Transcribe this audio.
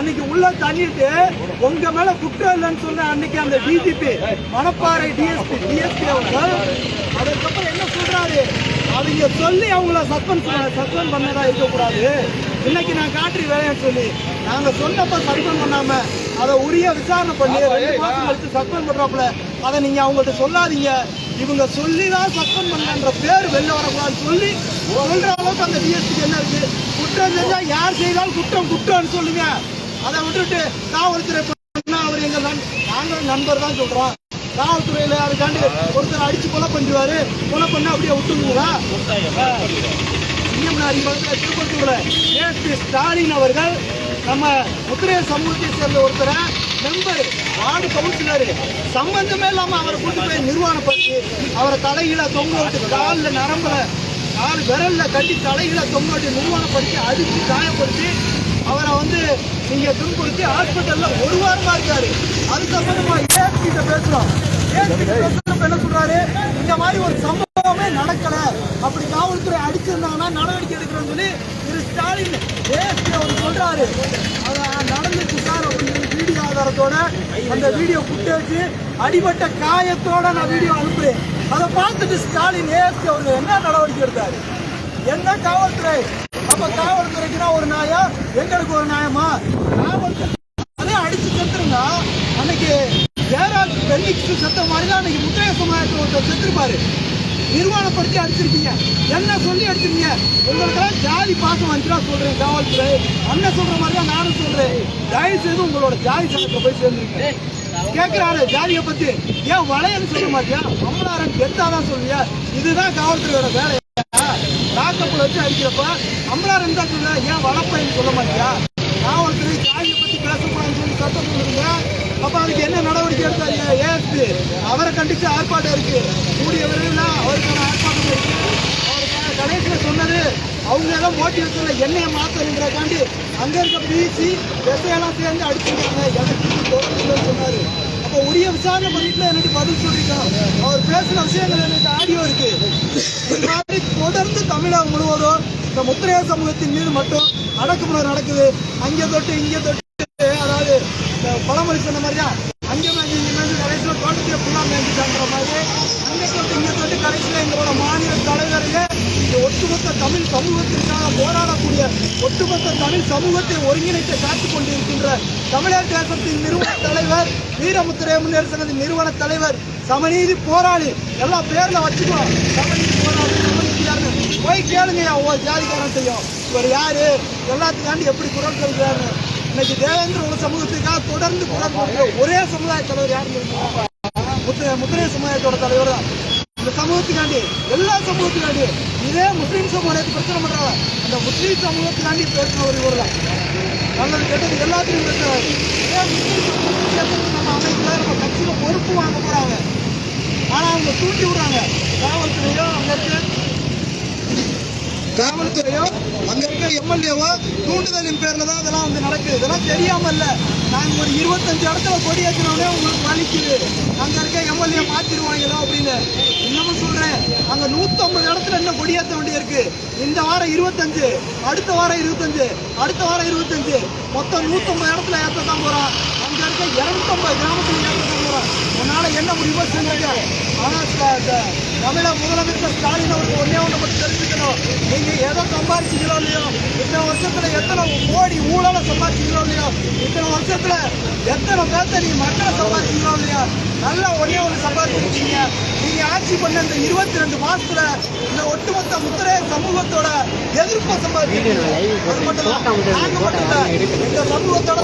அன்னைக்கு உள்ள தள்ளிட்டு உங்க மேல குற்றம் இல்லைன்னு சொன்ன அன்னைக்கு அந்த டிஜிபி மணப்பாறை டிஎஸ்பி டிஎஸ்பி அவர்கள் அதுக்கப்புறம் என்ன சொல்றாரு? அவங்க சொல்லி அவங்கள சஸ்பெண்ட் சஸ்பெண்ட் பண்ணதா இருக்கக்கூடாது. இன்னைக்கு நான் காட்டுறி வேலைன்னு சொல்லி நாங்க சொன்னப்ப சஸ்பெண்ட் பண்ணாம அதை உரிய விசாரணை பண்ணி ரெண்டு மாசம் கழிச்சு சஸ்பெண்ட் பண்றாப்புல. அதை நீங்க அவங்கள்ட்ட சொல்லாதீங்க. இவங்க சொல்லி தான் சஸ்பெண்ட் பண்ணன்ற பேர் வெளில வரக்கூடாதுன்னு சொல்லி சொல்ற அளவுக்கு அந்த டிஎஸ்பிக்கு என்ன இருக்கு? குற்றம் செஞ்சா யார் செய்தாலும் குற்றம் குற்றம்னு சொல்லுங்க. அதை விட்டுட்டு காவல்துறை அவர் எங்க நண்- நாங்களும் நண்பர் தான் சொல்றோம். காவல்துறையில அதுக்காண்டி ஒருத்தர் அடிச்சு கொலை பண்ணிடுவாரு கொலை பண்ண அப்படியே விட்டுருங்களா திருப்பத்தூர்ல ஏஎஸ்பி ஸ்டாலின் அவர்கள் நம்ம முத்திரைய சமூகத்தை சேர்ந்த ஒருத்தரை மெம்பர் வார்டு கவுன்சிலர் சம்பந்தமே இல்லாம அவரை கொண்டு போய் நிர்வாணப்படுத்தி அவரை தலையில தொங்க விட்டு காலில் நரம்புல கால் விரல்ல கட்டி தலையில தொங்க விட்டு நிர்வாணப்படுத்தி அடிச்சு காயப்படுத்தி அவரை வந்து நீங்கள் துன்புறுத்தி ஹாஸ்பிட்டலில் ஒரு வாரமாக இருக்காரு. அது சம்பந்தமா ஏஎஸ்பி கிட்ட பேசுறோம். ஏஎஸ்பி கிட்ட என்ன சொல்கிறாரு இந்த மாதிரி ஒரு சம்பவமே நடக்கலை. அப்படி காவல்துறை அடிச்சிருந்தாங்கன்னா நடவடிக்கை எடுக்கிறோன்னு சொல்லி திரு ஸ்டாலின் ஏஎஸ்பி அவர் சொல்கிறாரு அதை நடந்துச்சு சார் அப்படின்னு வீடியோ ஆதாரத்தோட. அந்த வீடியோ ஃபுட்டேஜ் அடிபட்ட காயத்தோட நான் வீடியோ அனுப்புறேன். அதை பார்த்துட்டு ஸ்டாலின் ஏஎஸ்பி அவர் என்ன நடவடிக்கை எடுத்தார்? என்ன காவல்துறை? அப்ப காவல்துறைக்குன்னா ஒரு நாயா எங்களுக்கு ஒரு நியாயமா? அதே அடிச்சு செத்துருங்க அன்னைக்கு ஜெயராஜ் பெண்ணிக்கு செத்த மாதிரி தான் அன்னைக்கு முத்தைய சமுதாயத்தில் ஒருத்தர் செத்துருப்பாரு. நிர்வாணப்படுத்தி அடிச்சிருக்கீங்க. என்ன சொல்லி அடிச்சிருக்கீங்க? உங்களுக்கெல்லாம் ஜாதி பாசம் வந்துடா சொல்றேன் காவல்துறை. அண்ணன் சொல்ற மாதிரி தான் நானும் சொல்றேன். தயவு செய்து உங்களோட ஜாதி சங்கத்தை போய் சேர்ந்துருக்கேன் கேட்கிறாரு ஜாதியை பத்தி. ஏன் வளையன்னு சொல்ல மாட்டியா? அம்மனாரன் கெத்தாதான் சொல்லியா இதுதான் காவல்துறையோட வேலை லாக்கப்ல வச்சு அடிக்கிறப்ப அமலார் தான் சொல்ல ஏன் வளப்பைன்னு சொல்ல மாட்டியா காவல்துறை ஜாதியை பற்றி பேசக்கூடாதுன்னு சொல்லி சட்டம் சொல்லுங்க அப்போ அதுக்கு என்ன நடவடிக்கை எடுத்தாங்க ஏஎஸ்பி அவரை கண்டித்து ஆர்ப்பாட்டம் இருக்கு. கூடிய விரைவில் அவருக்கான ஆர்ப்பாட்டம் இருக்கு. அவருக்கான கடைசியில் சொன்னது அவங்க எல்லாம் மோட்டிவேஷன்ல என்னைய மாத்தணுங்கிறக்காண்டி அங்கே இருக்க பிசி எல்லாம் சேர்ந்து அடிச்சுக்கிறாங்க எனக்கு சொன்னார். இப்போ உரிய விசாரணை பண்ணிட்டு எனக்கு பதில் சொல்லிருக்கோம் அவர் பேசின விஷயங்கள் எனக்கு ஆடியோ இருக்கு. இந்த மாதிரி தொடர்ந்து தமிழகம் முழுவதும் இந்த முத்திரைய சமூகத்தின் மீது மட்டும் அடக்குமுறை நடக்குது. அங்கே தொட்டு இங்கே தொட்டு அதாவது இந்த பழமொழி சொன்ன மாதிரி தான் அங்கே மேஞ்சு இங்கே மேஞ்சு கடைசியில் தோட்டத்தில் ஃபுல்லாக மாதிரி அங்கே தொட்டு இங்கே தொட்டு கடைசியில் எங்களோட மாநில தலைவர்கள் இந்த ஒட்டுமொத்த தமிழ் சமூகத்திற்காக போராடக்கூடிய ஒட்டுமொத்த தமிழ் சமூகத்தை ஒருங்கிணைத்து காத்துக் கொண்டிருக்கின்ற தமிழர் தேசத்தின் நிறுவன தலைவர் வீரமுத்திரை முன்னேற்ற சங்கத்தின் நிறுவன தலைவர் சமநீதி போராளி எல்லா பேர்ல வச்சுக்கலாம் சமநீதி போராளி சமநீதி யாருன்னு போய் கேளுங்க ஒவ்வொரு செய்யும். இவர் யாரு? எல்லாத்துக்காண்டி எப்படி குரல் சொல்கிறாரு இன்னைக்கு தேவேந்திர உள்ள சமூகத்துக்காக தொடர்ந்து குரல் கொடுக்கிற ஒரே சமுதாய தலைவர் யாருன்னு முத்திரை முத்திரை சமுதாயத்தோட தலைவர் தான் இந்த சமூகத்துக்காண்டி எல்லா சமூகத்துக்காண்டி இதே முஸ்லீம் சமூகத்தை பிரச்சனை பண்றாங்க. அந்த முஸ்லீம் சமூகத்துக்காண்டி பேசினவர் இவர் தான் நல்லது கெட்டது எல்லாத்தையும் பேசுறாரு. இதே முஸ்லீம் சமூகத்தை நம்ம அமைப்புல நம்ம கட்சியில பொறுப்பு வாங்க போறாங்க. ஆனா அவங்க தூண்டி விடுறாங்க. காவல்துறையோ அங்க இருக்க காவல்துறையோ அங்க இருக்க எம்எல்ஏவோ தூண்டுதலின் பேர்ல தான் இதெல்லாம் வந்து நடக்குது. இதெல்லாம் தெரியாம இல்ல நாங்க ஒரு இருபத்தஞ்சு இடத்துல கொடி ஏற்றினோடனே உங்களுக்கு வலிக்குது. அங்க இருக்க எம்எல்ஏ மாத்திருவாங்களோ அப்படின்னு. சொல்றேன் அங்க 150 இடத்துல என்ன கொடியேற்ற ஏற்ற இருக்கு இந்த வாரம் இருபத்தஞ்சு அடுத்த வாரம் இருபத்தஞ்சு அடுத்த வாரம் இருபத்தஞ்சு. மொத்தம் 150 இடத்துல ஏற்ற தான் போறோம் அங்க இருக்க 250 கிராமத்துல ஏற்ற தான் போறோம் உன்னால என்ன முடிவோ செஞ்சுங்க ஆனா தமிழக முதலமைச்சர் ஸ்டாலின் அவருக்கு ஒன்னே ஒன்று மட்டும் தெரிஞ்சுக்கணும். நீங்க எதை சம்பாதிச்சீங்களோ இல்லையோ? இத்தனை வருஷத்துல எத்தனை கோடி ஊழலை சம்பாதிச்சீங்களோ இல்லையோ? இத்தனை வருஷத்துல எத்தனை பேர்த்த நீங்க மக்களை சம்பாதிச்சீங்களோ இல்லையோ? நல்லா ஒன்னே ஒண்ணு சம்பாதிச்சிருக்கீங்க நீங்க ஆட்சி பண்ண இந்த இருபத்தி ரெண்டு மாசத்துல இந்த ஒட்டுமொத்த முத்திரை சமூகத்தோட எதிர்ப்பை சம்பாதிச்சிருக்கீங்க அது மட்டும் நாங்க மட்டும் இந்த சமூகத்தோட